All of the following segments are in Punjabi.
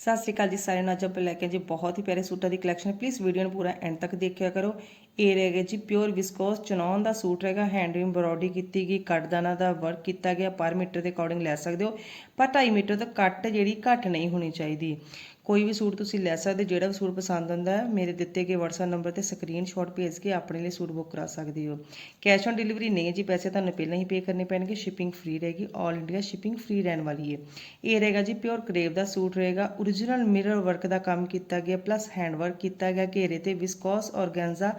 ਸਤਿ ਸ਼੍ਰੀ ਅਕਾਲ ਜੀ ਸਾਰਿਆਂ ਨੂੰ। ਅੱਜ ਆਪਾਂ ਲੈ ਕੇ ਜੀ ਬਹੁਤ ਹੀ ਪਿਆਰੇ ਸੂਟਾਂ ਦੀ ਕਲੈਕਸ਼ਨ ਪਲੀਜ਼ ਵੀਡੀਓ ਨੂੰ ਪੂਰਾ ਐਂਡ ਤੱਕ ਦੇਖਿਆ ਕਰੋ। ਇਹ ਰਹੇਗਾ ਜੀ ਪਿਓਰ ਵਿਸਕੋਸ ਚਨੌਨ ਦਾ ਸੂਟ ਰਹੇਗਾ ਹੈਂਡ ਐਮਬ੍ਰੋਇਡਰੀ ਕੀਤੀ ਗਈ ਕੱਟਦਾਨਾ ਦਾ ਵਰਕ ਕੀਤਾ ਗਿਆ। ਪਰ ਮੀਟਰ ਦੇ ਅਕੋਰਡਿੰਗ ਲੈ ਸਕਦੇ ਹੋ। ਪਰ 2.5 ਮੀਟਰ ਤੋਂ ਕੱਟ ਜਿਹੜੀ ਘੱਟ ਨਹੀਂ ਹੋਣੀ ਚਾਹੀਦੀ। ਕੋਈ ਵੀ ਸੂਟ ਤੁਸੀਂ ਲੈ ਸਕਦੇ, ਜਿਹੜਾ ਵੀ ਸੂਟ ਪਸੰਦ ਆਉਂਦਾ ਹੈ, ਮੇਰੇ ਦਿੱਤੇ ਗਏ WhatsApp ਨੰਬਰ ਤੇ ਸਕਰੀਨਸ਼ਾਟ ਭੇਜ ਕੇ ਆਪਣੇ ਲਈ ਸੂਟ ਬੁੱਕ ਕਰਾ ਸਕਦੇ ਹੋ। ਕੈਸ਼ ਔਨ ਡਿਲੀਵਰੀ ਨਹੀਂ ਹੈ ਜੀ, ਪੈਸੇ ਤੁਹਾਨੂੰ ਪਹਿਲਾਂ ਹੀ ਪੇ ਕਰਨੇ ਪੈਣਗੇ। ਸ਼ਿਪਿੰਗ ਫ੍ਰੀ ਰਹੇਗੀ 올 ਇੰਡੀਆ ਸ਼ਿਪਿੰਗ ਫ੍ਰੀ ਰਹਿਣ ਵਾਲੀ ਹੈ। ਇਹ ਰਹੇਗਾ ਜੀ ਪਿਓਰ ਕਰੇਵ ਦਾ ਸੂਟ ਰਹੇਗਾ। Origignal ਮਿਰਰ ਵਰਕ ਦਾ ਕੰਮ ਕੀਤਾ ਗਿਆ ਪਲੱਸ ਹੈਂਡ ਵਰਕ ਕੀਤਾ ਗਿਆ, ਘੇਰੇ ਤੇ ਵਿਸਕੋਸ ਔਰਗੈਂਜ਼ਾ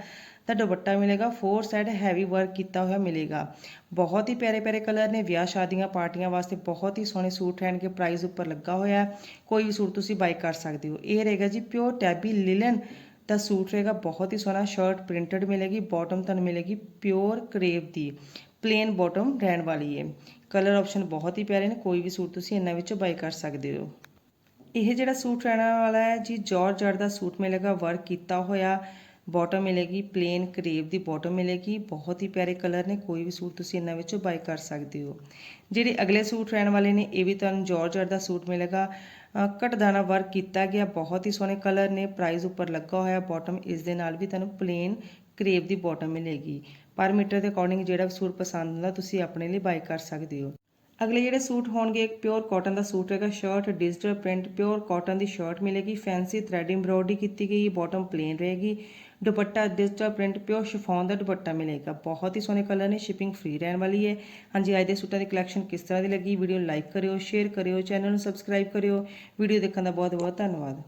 ਦਾ ਦੁਪੱਟਾ ਮਿਲੇਗਾ ਫੋਰ ਸਾਈਡ ਹੈਵੀ ਵਰਕ ਕੀਤਾ ਹੋਇਆ ਮਿਲੇਗਾ। ਬਹੁਤ ਹੀ ਪਿਆਰੇ ਪਿਆਰੇ ਕਲਰ ਨੇ, ਵਿਆਹ ਸ਼ਾਦੀਆਂ ਪਾਰਟੀਆਂ ਵਾਸਤੇ ਬਹੁਤ ਹੀ ਸੋਹਣੇ ਸੂਟ ਰਹਿਣਗੇ ਪ੍ਰਾਈਸ ਉੱਪਰ ਲੱਗਾ ਹੋਇਆ ਕੋਈ ਵੀ ਸੂਟ ਤੁਸੀਂ ਬਾਈ ਕਰ ਸਕਦੇ ਹੋ। ਇਹ ਰਹੇਗਾ ਜੀ ਪਿਓਰ ਟੈਬੀ ਲਿਲਨ ਦਾ ਸੂਟ ਰਹੇਗਾ, ਬਹੁਤ ਹੀ ਸੋਹਣਾ ਸ਼ਰਟ ਪ੍ਰਿੰਟਡ ਮਿਲੇਗੀ ਬਾਟਮ ਤੁਹਾਨੂੰ ਮਿਲੇਗੀ ਪਿਓਰ ਕਰੇਵ ਦੀ ਪਲੇਨ ਬਾਟਮ ਰਹਿਣ ਵਾਲੀ ਹੈ। ਕਲਰ ਆਪਸ਼ਨ ਬਹੁਤ ਹੀ ਪਿਆਰੇ ਨੇ, ਕੋਈ ਵੀ ਸੂਟ ਤੁਸੀਂ ਇਹਨਾਂ ਵਿੱਚੋਂ ਬਾਈ ਕਰ ਸਕਦੇ ਹੋ। ਇਹ ਜਿਹੜਾ ਸੂਟ ਰਹਿਣ ਵਾਲਾ ਹੈ ਜੀ ਜਾਰਜਟ ਦਾ ਸੂਟ ਮਿਲੇਗਾ ਵਰਕ ਕੀਤਾ ਹੋਇਆ ਬਾਟਮ ਮਿਲੇਗੀ ਪਲੇਨ ਕਰੇਵ ਦੀ ਬਾਟਮ ਮਿਲੇਗੀ ਬਹੁਤ ਹੀ ਪਿਆਰੇ ਕਲਰ ਨੇ ਕੋਈ ਵੀ ਸੂਟ ਤੁਸੀਂ ਇਹਨਾਂ ਵਿੱਚੋਂ ਬਾਈ ਕਰ ਸਕਦੇ ਹੋ। ਜਿਹੜੇ ਅਗਲੇ ਸੂਟ ਰਹਿਣ ਵਾਲੇ ਨੇ ਇਹ ਵੀ ਤੁਹਾਨੂੰ ਜਾਰਜਟ ਦਾ ਸੂਟ ਮਿਲੇਗਾ। ਅ, ਕਟਦਾਨਾ ਵਰਕ ਕੀਤਾ ਗਿਆ ਬਹੁਤ ਹੀ ਸੋਹਣੇ ਕਲਰ ਨੇ ਪ੍ਰਾਈਸ ਉੱਪਰ ਲੱਗਾ ਹੋਇਆ ਬਾਟਮ ਇਸ ਦੇ ਨਾਲ ਵੀ ਤੁਹਾਨੂੰ ਪਲੇਨ ਕਰੇਵ ਦੀ ਬਾਟਮ ਮਿਲੇਗੀ। ਪਰ ਮੀਟਰ ਦੇ ਅਕੋਰਡਿੰਗ ਜਿਹੜਾ ਵੀ ਸੂਟ ਪਸੰਦ ਆਉਂਦਾ ਤੁਸੀਂ ਆਪਣੇ ਲਈ ਬਾਈ ਕਰ ਸਕਦੇ ਹੋ। ਅਗਲੇ ਜਿਹੜੇ ਸੂਟ ਹੋਣਗੇ, ਇੱਕ ਪਿਓਰ ਕਾਟਨ ਦਾ ਸੂਟ ਹੈਗਾ shirt digital print pure cotton ਦੀ ਸ਼ਰਟ ਮਿਲੇਗੀ ਫੈਂਸੀ ਥ੍ਰੈਡ ਐਮਬ੍ਰੋਇਡਰੀ ਕੀਤੀ ਗਈ ਬਾਟਮ ਪਲੇਨ ਰਹੇਗੀ, dupatta digital print pure chiffon ਦਾ ਦੁਪੱਟਾ ਮਿਲੇਗਾ। ਬਹੁਤ ਹੀ ਸੋਹਣੇ ਕਲਰ ਨੇ ਸ਼ਿਪਿੰਗ ਫ੍ਰੀ ਰਹਿਣ ਵਾਲੀ ਹੈ। ਹਾਂਜੀ, ਅੱਜ ਦੇ ਸੂਟਾਂ ਦੀ ਕਲੈਕਸ਼ਨ ਕਿਸ ਤਰ੍ਹਾਂ ਦੀ ਲੱਗੀ? ਵੀਡੀਓ ਲਾਈਕ ਕਰਿਓ ਸ਼ੇਅਰ ਕਰਿਓ ਚੈਨਲ ਨੂੰ ਸਬਸਕ੍ਰਾਈਬ ਕਰਿਓ। ਵੀਡੀਓ ਦੇਖਣ ਦਾ ਬਹੁਤ ਬਹੁਤ ਧੰਨਵਾਦ।